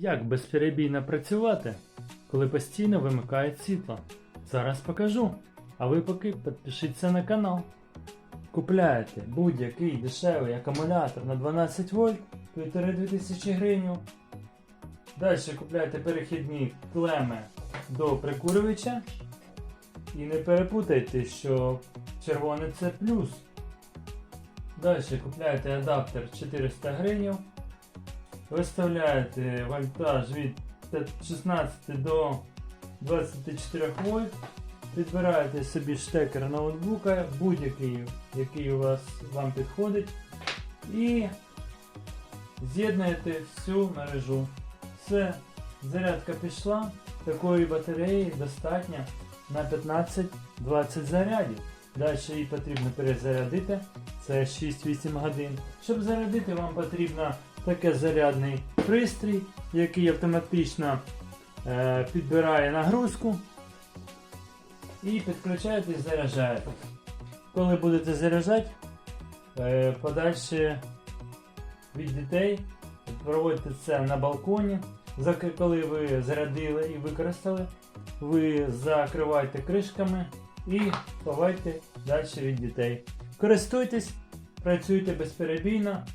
Як безперебійно працювати, коли постійно вимикають світло? Зараз покажу. А ви поки підпишіться на канал. Купляєте будь-який дешевий акумулятор на 12 вольт 1500 гривень. Далі купляєте перехідні клеми до прикурювача. І не перепутайте, що червоне це плюс. Далі купляєте адаптер 400 гривень. Виставляєте вольтаж від 16 до 24 вольт. Підбираєте собі штекер ноутбука, будь-який, який у вас вам підходить. І з'єднуєте всю мережу. Все, зарядка пішла. Такої батареї достатньо на 15-20 зарядів. Далі її потрібно перезарядити. Це 6-8 годин. Щоб зарядити, вам потрібно таке зарядний пристрій, який автоматично е, підбирає нагрузку. І підключаєте і заряджаєте. Коли будете заряджати, е, подальше від дітей проводьте це на балконі. Коли ви зарядили і використали, ви закривайте кришками і ховайте далі від дітей. Користуйтесь, працюйте безперебійно